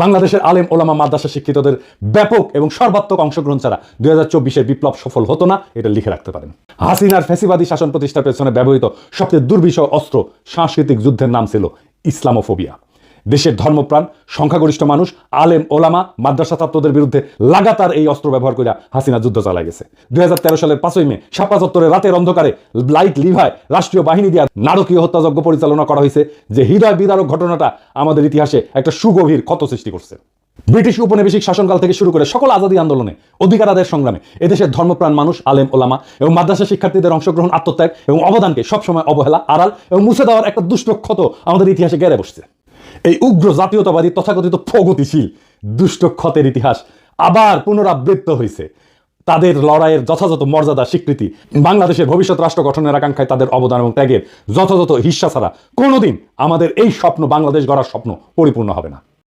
বাংলাদেশের আলেম ওলামা মাদ্রাসা শিক্ষিতদের ব্যাপক এবং সর্বাত্মক অংশগ্রহণ ছাড়া দুই হাজার চব্বিশের বিপ্লব সফল হতো না, এটা লিখে রাখতে পারেন। হাসিনার ফেসিবাদী শাসন প্রতিষ্ঠার পেছনে ব্যবহৃত সবচেয়ে দুর্বিষয় অস্ত্র সাংস্কৃতিক যুদ্ধের নাম ছিল ইসলামোফোবিয়া। দেশের ধর্মপ্রাণ, সংখ্যাগরিষ্ঠ মানুষ, আলেম, ওলামা মাদ্রাসা ছাত্রদের বিরুদ্ধে লাগাতার এই অস্ত্র ব্যবহার করে হাসিনা যুদ্ধ চালাই গেছে। দুই হাজার তেরো সালের পাঁচই মে, সাপা চত্বরে রাতের অন্ধকারে লাইট লিভায় রাষ্ট্রীয় বাহিনী দিয়ে নারকীয় হত্যাযজ্ঞ পরিচালনা করা হয়েছে, যে হৃদয় বিদারক ঘটনাটা আমাদের ইতিহাসে একটা সুগভীর ক্ষত সৃষ্টি করছে। ব্রিটিশ উপনিবেশিক শাসনকাল থেকে শুরু করে সকল আজাদী আন্দোলনে অধিকার আদায়ের সংগ্রামে এদেশের ধর্মপ্রাণ মানুষ, আলেম, ওলামা এবং মাদ্রাসা শিক্ষার্থীদের অংশগ্রহণ, আত্মত্যাগ এবং অবদানকে সবসময় অবহেলা, আড়াল এবং মুছে দেওয়ার একটা দুষ্ট ক্ষত আমাদের ইতিহাসে গেড়ে বসছে। এই উগ্র জাতীয়তাবাদী তথাকথিত প্রগতিশীল দুষ্ট ক্ষতের ইতিহাস আবার পুনরাবৃত্ত হয়েছে তাদের লড়াইয়ের যথাযথ মর্যাদা, স্বীকৃতি, বাংলাদেশের ভবিষ্যৎ রাষ্ট্র গঠনের আকাঙ্ক্ষায় তাদের অবদান এবং ত্যাগের যথাযথ হিস্সা ছাড়া কোনোদিন আমাদের এই স্বপ্ন বাংলাদেশ গড়ার স্বপ্ন পরিপূর্ণ হবে না।